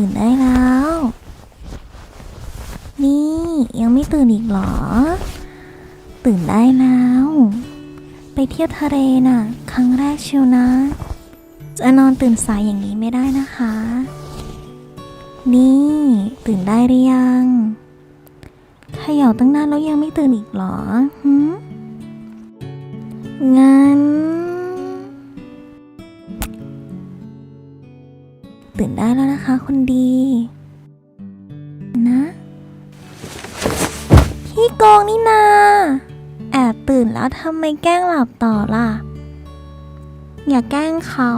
ตื่นได้แล้ว นี่ยังไม่ตื่นอีกหรอ ตื่นได้แล้ว ไปเที่ยวทะเลน่ะ ครั้งแรกเชียวนะ จะนอนตื่นสายอย่างนี้ไม่ได้นะคะ นี่ ตื่นได้หรือยังเขย่าตั้งนานแล้วยังไม่ตื่นอีกหรอหืมงั้น ตื่นได้แล้วนะคะ คนดี นะพี่โกงนี่นา แอบตื่นแล้วทำไมแกล้งหลับต่อล่ะ อย่าแกล้งเขา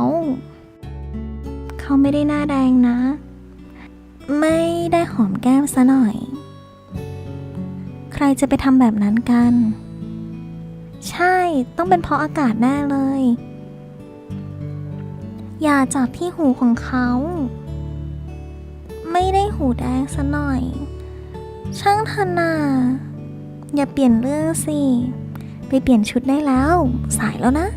เขาไม่ได้หน้าแดงนะ ไม่ได้หอมแก้มซะหน่อย ใครจะไปทำแบบนั้นกัน ใช่ต้องเป็นเพราะอากาศแน่เลย อย่าจับที่หูของเขา ไม่ได้หูแดงซะหน่อย ช่างเถอะนาอย่าเปลี่ยนเรื่องสิ ไปเปลี่ยนชุดได้แล้ว สายแล้วนะ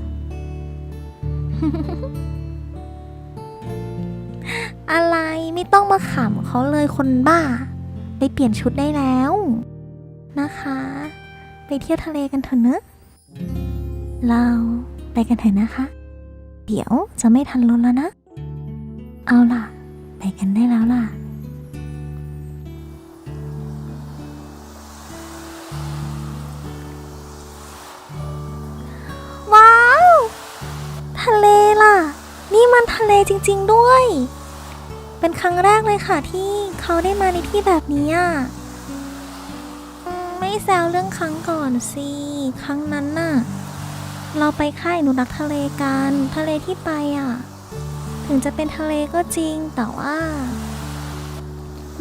อะไรไม่ต้องมาขำเขาเลยคนบ้า ไปเปลี่ยนชุดได้แล้ว นะคะ ไปเที่ยวทะเลกันเถอะเนอะเราไปกันเถอะนะคะ เดี๋ยวจะไม่ทันรถแล้วนะ เอาล่ะ ไปกันได้แล้วล่ะ ว้าว ทะเลล่ะ นี่มันทะเลจริง ๆด้วย เป็นครั้งแรกเลยค่ะที่เขาได้มาในที่แบบนี้อะไม่แซวเรื่องครั้งก่อนสิ ครั้งนั้นน่ะ เราไปค่ายอนุรักทะเลกันทะเลที่ไปอะ ถึงจะเป็นทะเลก็จริงแต่ว่า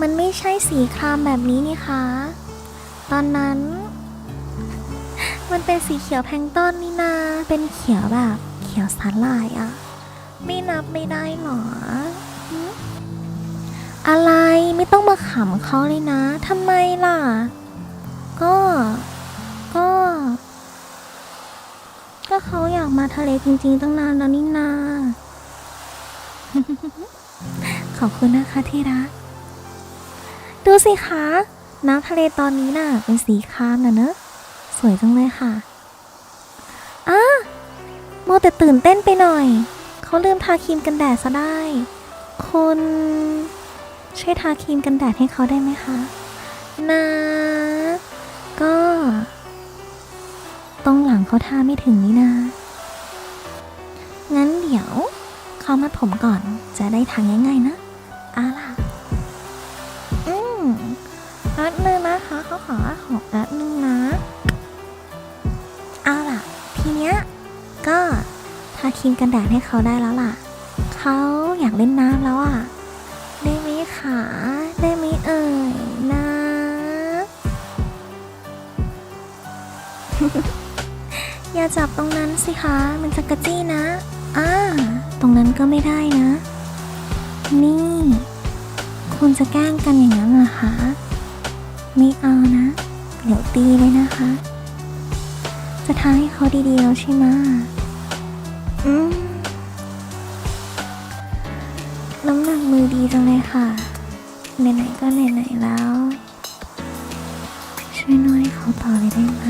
มันไม่ใช่สีครามแบบนี้นี่คะตอนนั้น มันเป็นสีเขียวแพงต้นนี่นา เป็นเขียวแบบเขียวสาหร่ายอะ ไม่นับไม่ได้หรออะไรไม่ต้องมาขำเขาเลยนะทำไมล่ะ ก็ ก็เขาอยากมาทะเลจริงๆตั้งนานแล้วนี่นา ขอบคุณนะคะที่รัก ดูสิคะ น้ำทะเลตอนนี้น่ะ เป็นสีครามน่ะเนอะ สวยจังเลยค่ะอะโมแต่ตื่นเต้นไปหน่อย เขาลืมทาครีมกันแดดซะได้ คุณช่วยทาครีมกันแดดให้เขาได้ไหมคะ นะ ก็ เขาท่าไม่ถึงนี่นางั้นเดี๋ยว เขามัดผมก่อนจะได้ทางง่ายๆนะอาล่ะ อืมแป๊บนึงนะคะเขาขอขอแป๊บนึงนะเอาล่ะ ทีเนี้ย ก็ทาครีมกันแดดให้เขาได้แล้วล่ะ เขาอยากเล่นน้ำแล้วอะ ได้ไหมคะ อย่าจับตรงนั้นสิคะ มันจะกระจี้นะอ่าตรงนั้นก็ไม่ได้นะ นี่ คุณจะแกล้งกันอย่างนั้นเหรอคะ ไม่เอานะ เดี๋ยวตีเลยนะคะ จะทาให้เขาดีๆแล้วใช่ไหมอืมน้ำหนักมือดีจังเลยค่ะ ไหนๆก็ไหนๆแล้ว ช่วยนวดให้เขาต่อเลยได้ไหม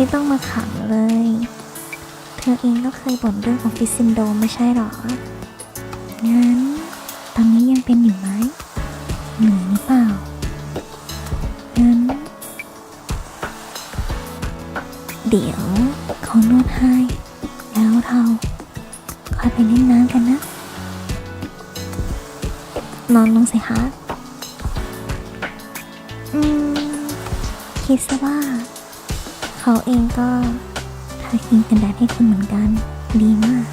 ไม่ต้องมาขำเลย เธอเองก็เคยบ่นเรื่องของฟิสซินโดมไม่ใช่หรอ งั้น ตอนนี้ยังเป็นอยู่ไหมเหนื่อยหรือเปล่า งั้น เดี๋ยวเขานวดให้ แล้วเราค่อยไปเล่นน้ำกันนะ นอนลงสิคะ อืม คิดซะว่า เขาเองก็ทาครีมกันแดดให้คุณเหมือนกัน ดีมาก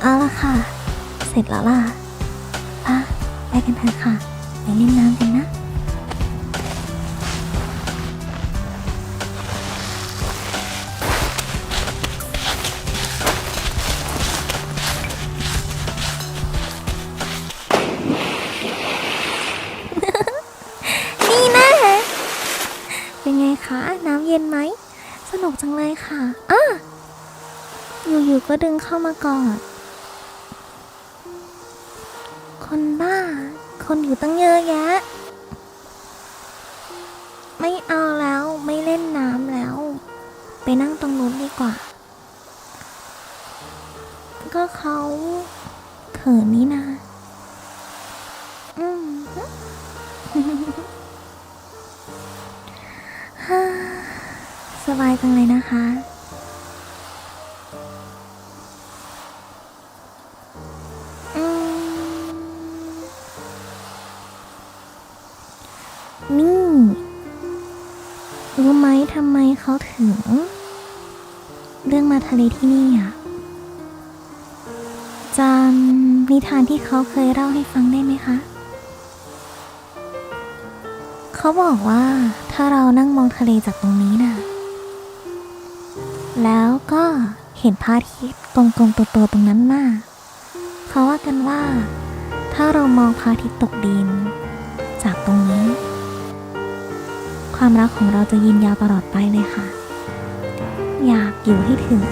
เอาละค่ะ เสร็จแล้วล่ะ ไปไปกันเถอะค่ะ ไปเล่นน้ำกันนะ ย็นไหม สนุกจังเลยค่ะอ้าอยู่ๆก็ดึงเข้ามากอดคนบ้า คนอยู่ตั้งเยอะแยะ ไม่เอาแล้วไม่เล่นน้ำแล้ว ไปนั่งตรงนู้นดีกว่า ก็เขาเขินนี่นะ อืม บายจังเลยนะคะ นี่ รู้ไหมทำไมเขาถึง เรื่องมาทะเลที่นี่อะจำนิทานที่เขาเคยเล่าให้ฟังได้ไหมคะ เขาบอกว่าถ้าเรานั่งมองทะเลจากตรงนี้น่ะ แล้วก็เห็นพระอาทิตย์กรงๆตัวๆตรงนั้นน่ะเขาว่ากันว่า ถ้าเรามองพระอาทิตย์ตกดิน จากตรงนี้ ความรักของเราจะยืนยาวตลอดไปเลยค่ะ อยากอยู่ให้ถึง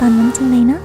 ตอนนั้นจังเลยเนาะ